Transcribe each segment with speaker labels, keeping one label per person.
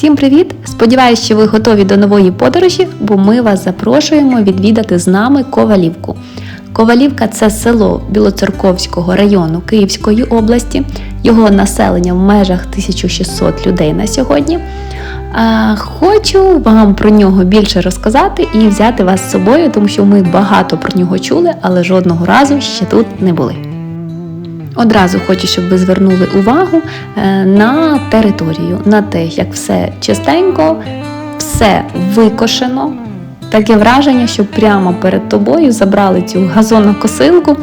Speaker 1: Всім привіт! Сподіваюсь, що ви готові до нової подорожі, бо ми вас запрошуємо відвідати з нами Ковалівку. Ковалівка це село Білоцерковського району Київської області. Його населення в межах 1600 людей на сьогодні. Хочу вам про нього більше розказати і взяти вас з собою, тому що ми багато про нього чули, але жодного разу ще тут не були. Одразу хочу, щоб ви звернули увагу е, на територію, на те, як все чистенько, все викошено. Таке враження, що прямо перед тобою забрали цю газонокосилку.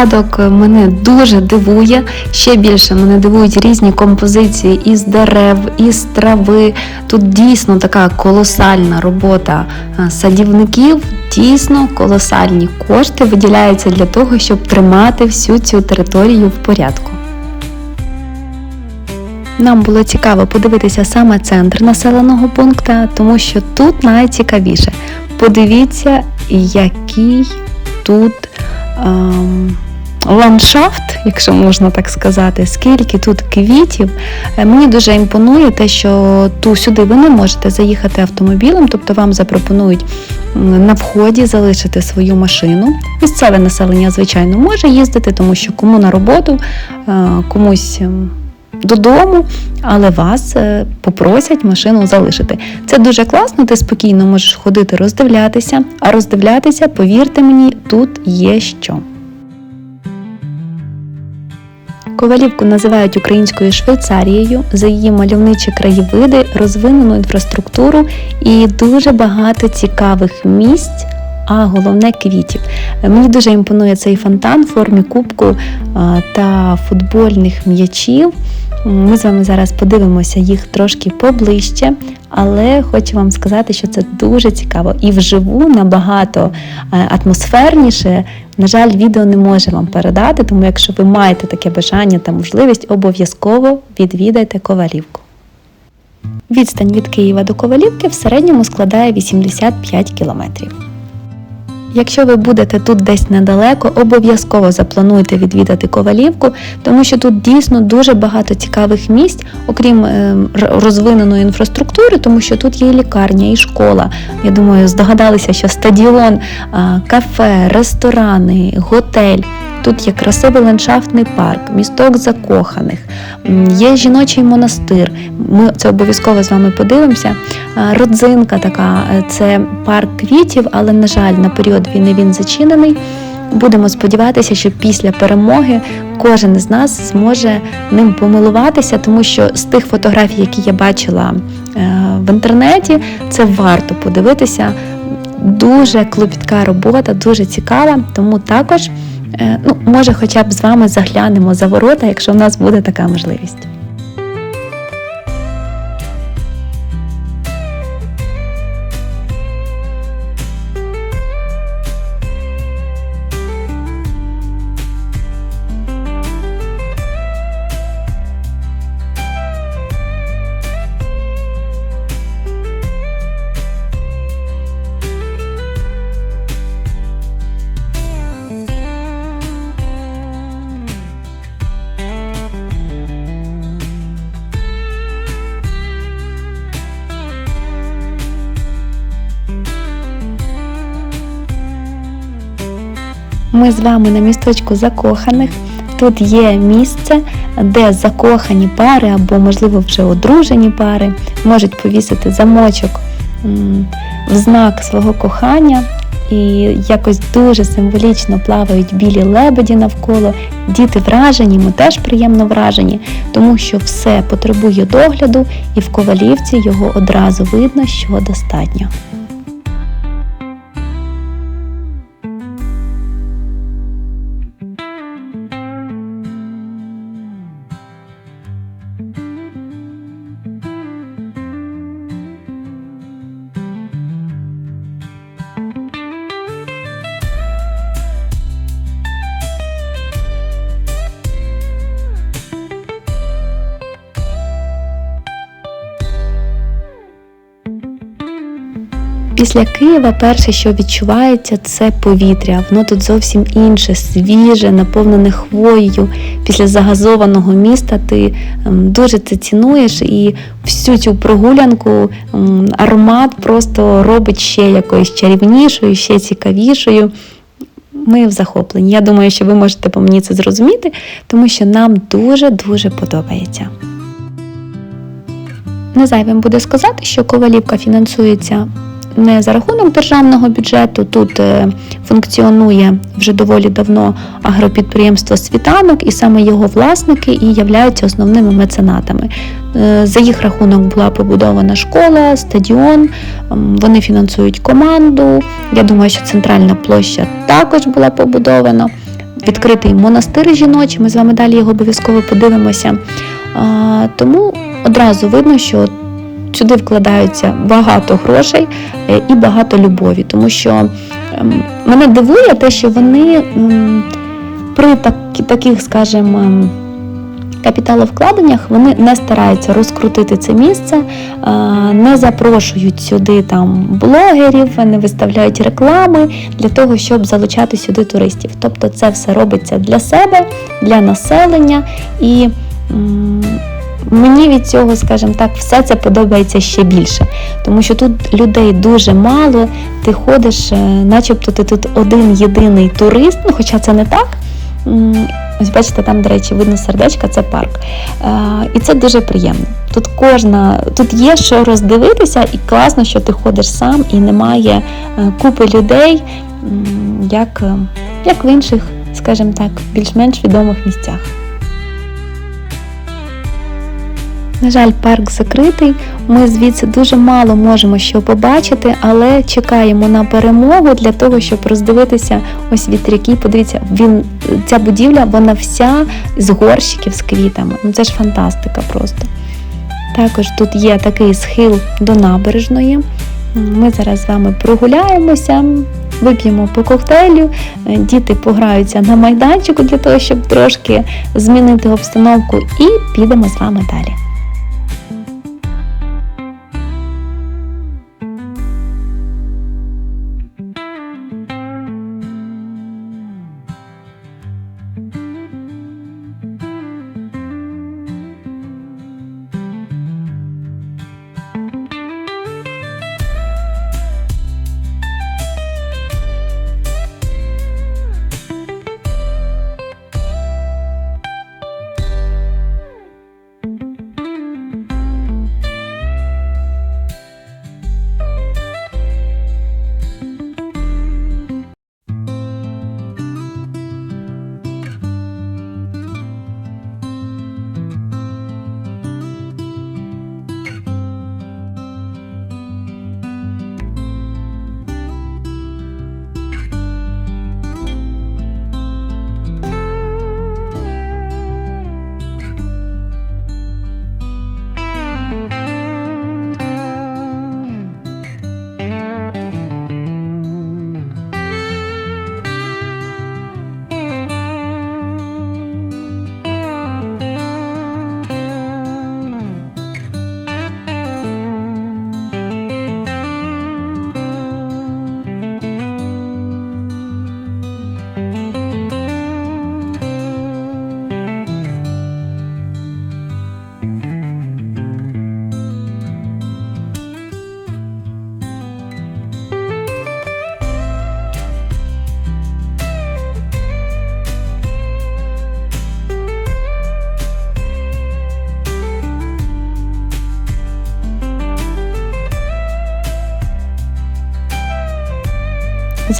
Speaker 1: Порядок мене дуже дивує. Ще більше мене дивують різні композиції із дерев, із трави. Тут дійсно така колосальна робота е, садівників. Дійсно колосальні кошти виділяються для того, щоб тримати всю цю територію в порядку. Нам було цікаво подивитися саме центр населеного пункту, тому що тут найцікавіше. Подивіться, який тут ем, ландшафт, якщо можна так сказати, скільки тут квітів. Е, Мені дуже імпонує те, що ту сюди ви не можете заїхати автомобілем, тобто вам запропонують на вході залишити свою машину. Місцеве населення, звичайно, може їздити, тому що кому на роботу, е, комусь. ем, Додому, але вас е, попросять машину залишити. Це дуже класно, ти спокійно можеш ходити роздивлятися, а роздивлятися, повірте мені, тут є що. Ковалівку називають українською Швейцарією за її мальовничі краєвиди, розвинену інфраструктуру і дуже багато цікавих місць, а головне квітів. Мені дуже імпонує цей фонтан в формі кубку та футбольних м'ячів. Ми з вами зараз подивимося їх трошки поближче, але хочу вам сказати, що це дуже цікаво і вживу набагато е, атмосферніше. На жаль, відео не може вам передати, тому якщо ви маєте таке бажання та можливість, обов'язково відвідайте Ковалівку. Відстань від Києва до Ковалівки в середньому складає 85 кілометрів. Якщо ви будете тут десь недалеко, обов'язково заплануйте відвідати Ковалівку, тому що тут дійсно дуже багато цікавих місць, окрім е, розвиненої інфраструктури, тому що тут є і лікарня, і школа. Я думаю, здогадалися, що стадіон, кафе, ресторани, готель. Тут є красивий ландшафтний парк, місток закоханих, є жіночий монастир. Ми це обов'язково з вами подивимося. Родзинка така, е, це парк квітів, але, на жаль, на період війни він зачинений. Будемо сподіватися, що після перемоги кожен з нас зможе ним помилуватися, тому що з тих фотографій, які я бачила е, в інтернеті, це варто подивитися. Дуже клопітка робота, дуже цікава, тому також, е, ну, може, хоча б з вами заглянемо за ворота, якщо в нас буде така можливість. Ми з вами на місточку закоханих. Тут є місце, де закохані пари або, можливо, вже одружені пари можуть повісити замочок в знак свого кохання. І якось дуже символічно плавають білі лебеді навколо. Діти вражені, ми теж приємно вражені, тому що все потребує догляду, і в ковалівці його одразу видно, що достатньо. Після Києва перше, що відчувається, це повітря. Воно тут зовсім інше, свіже, наповнене хвоєю. Після загазованого міста ти ем, дуже це цінуєш, і всю цю прогулянку ем, аромат просто робить ще якоюсь чарівнішою, ще цікавішою. Ми в захопленні. Я думаю, що ви можете по мені це зрозуміти, тому що нам дуже-дуже подобається. Не зайвим буде сказати, що Ковалівка фінансується не за рахунок державного бюджету. Тут е, функціонує вже доволі давно агропідприємство Світанок, і саме його власники і являються основними меценатами. Е, За їх рахунок була побудована школа, стадіон. Вони фінансують команду. Я думаю, що центральна площа також була побудована. Відкритий монастир жіночий. Ми з вами далі його обов'язково подивимося. Тому одразу видно, що сюди вкладаються багато грошей е, і багато любові, тому що ем, мене дивує те, що вони при так, таких, скажімо, ем, капіталовкладеннях вони не стараються розкрутити це місце, е, не запрошують сюди там блогерів, не виставляють реклами для того, щоб залучати сюди туристів. Тобто це все робиться для себе, для населення і. Мені від цього, скажімо так, все це подобається ще більше, тому що тут людей дуже мало. Ти ходиш, е, начебто ти тут один єдиний турист, ну хоча це не так. Ось бачите, там, до речі, видно сердечка, це парк. Е, І це дуже приємно. Тут кожна, тут є що роздивитися, і класно, що ти ходиш сам і немає е, купи людей, як, е, як в інших, скажімо так, більш-менш відомих місцях. На жаль, парк закритий. Ми звідси дуже мало можемо що побачити, але чекаємо на перемогу для того, щоб роздивитися ось вітряки. Подивіться, він ця будівля, вона вся з горщиків з квітами. Ну це ж фантастика просто. Також тут є такий схил до набережної. Ми зараз з вами прогуляємося, вип'ємо по коктейлю, е, діти пограються на майданчику для того, щоб трошки змінити обстановку, і підемо з вами далі.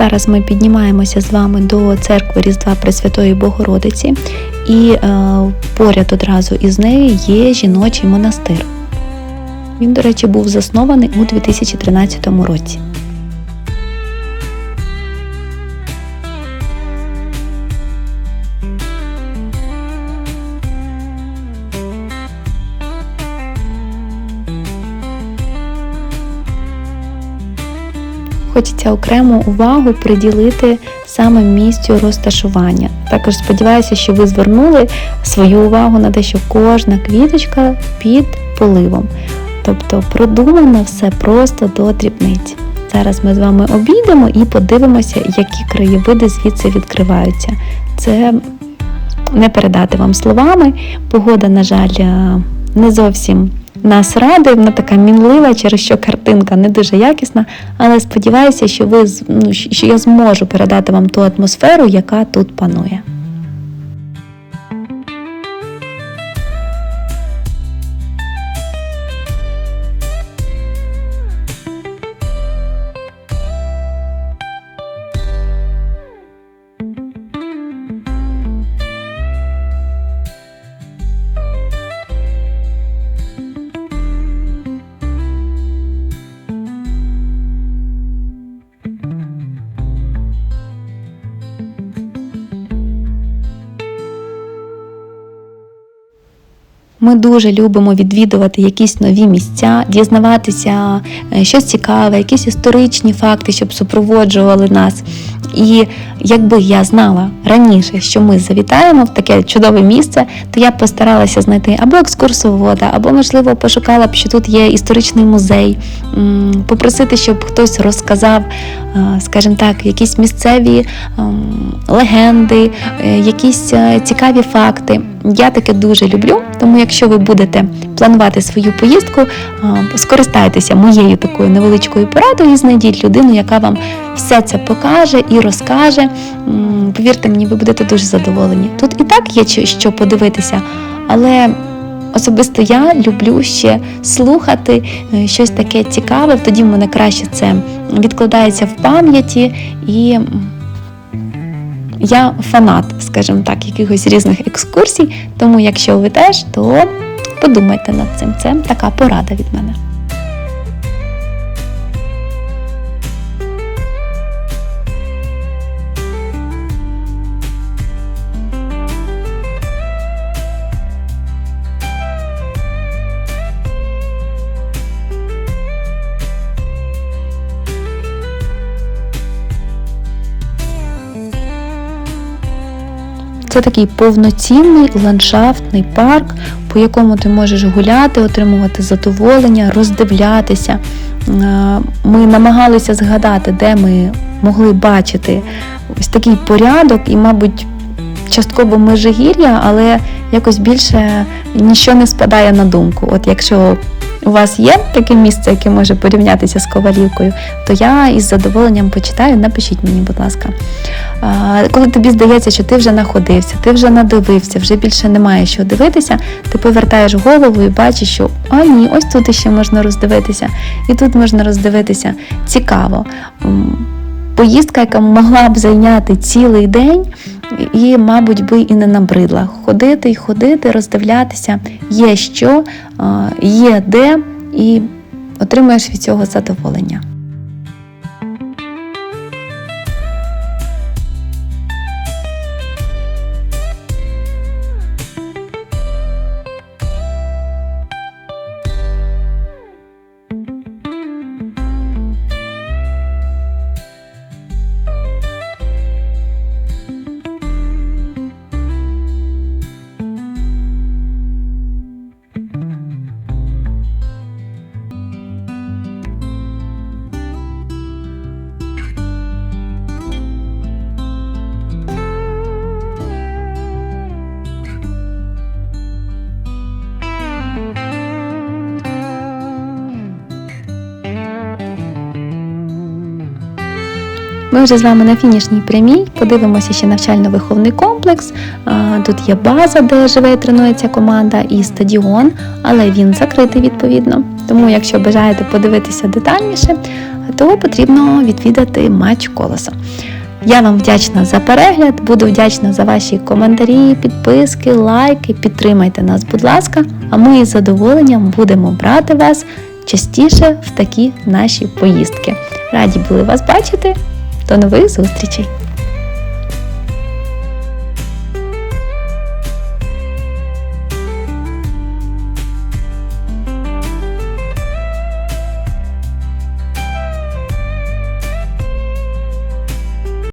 Speaker 1: Зараз ми піднімаємося з вами до церкви Різдва Пресвятої Богородиці, і е, поряд одразу із нею є жіночий монастир. Він, до речі, був заснований у 2013 році. Хочеться окрему увагу приділити саме місцю розташування. Також сподіваюся, що ви звернули свою увагу на те, що кожна квіточка під поливом. Тобто продумано все просто до дрібниць. Зараз ми з вами обійдемо і подивимося, які краєвиди звідси відкриваються. Це не передати вам словами. Погода, на жаль, е, не зовсім нас радує, вона така мінлива, через що картинка не дуже якісна. Але сподіваюся, що ви ну, що я зможу передати вам ту атмосферу, яка тут панує. Ми дуже любимо відвідувати якісь нові місця, дізнаватися е, щось цікаве, якісь історичні факти, щоб супроводжували нас. І якби я знала раніше, що ми завітаємо в таке чудове місце, то я б постаралася знайти або екскурсовода, або, можливо, пошукала б, що тут є історичний музей, попросити, щоб хтось розказав, е, скажімо так, якісь місцеві ем, легенди, е, якісь е, цікаві факти. Я таке дуже люблю, тому якщо ви будете планувати свою поїздку, скористайтеся моєю такою невеличкою порадою знайдіть людину, яка вам все це покаже і розкаже. Повірте мені, ви будете дуже задоволені. Тут і так є що подивитися, але особисто я люблю ще слухати е, щось таке цікаве, тоді в мене краще це відкладається в пам'яті і. я фанат, скажімо так, якихось різних екскурсій, тому якщо ви теж, то подумайте над цим. Це така порада від мене. Це такий повноцінний ландшафтний парк, по якому ти можеш гуляти, отримувати задоволення, роздивлятися. Е, Ми намагалися згадати, де ми могли бачити ось такий порядок, і, мабуть, частково межигір'я, але якось більше нічого не спадає на думку. От якщо у вас є таке місце, яке може порівнятися з Ковалівкою, то я із задоволенням почитаю. Напишіть мені, будь ласка. Коли тобі здається, що ти вже находився, ти вже надивився, вже більше немає що дивитися, ти повертаєш голову і бачиш, що а ні, ось тут ще можна роздивитися, і тут можна роздивитися. Цікаво. Поїздка, яка могла б зайняти цілий день, і, мабуть, би і не набридла. Ходити і ходити, роздивлятися, є що, є де, і отримуєш від цього задоволення. Ми вже з вами на фінішній прямій. Подивимося ще навчально-виховний комплекс. Тут є база, де живе і тренується команда, і стадіон, але він закритий відповідно. Тому, якщо бажаєте подивитися детальніше, то потрібно відвідати матч колеса. Я вам вдячна за перегляд, буду вдячна за ваші коментарі, підписки, лайки. Підтримайте нас, будь ласка, а ми із задоволенням будемо брати вас частіше в такі наші поїздки. Раді були вас бачити. До нових зустрічей!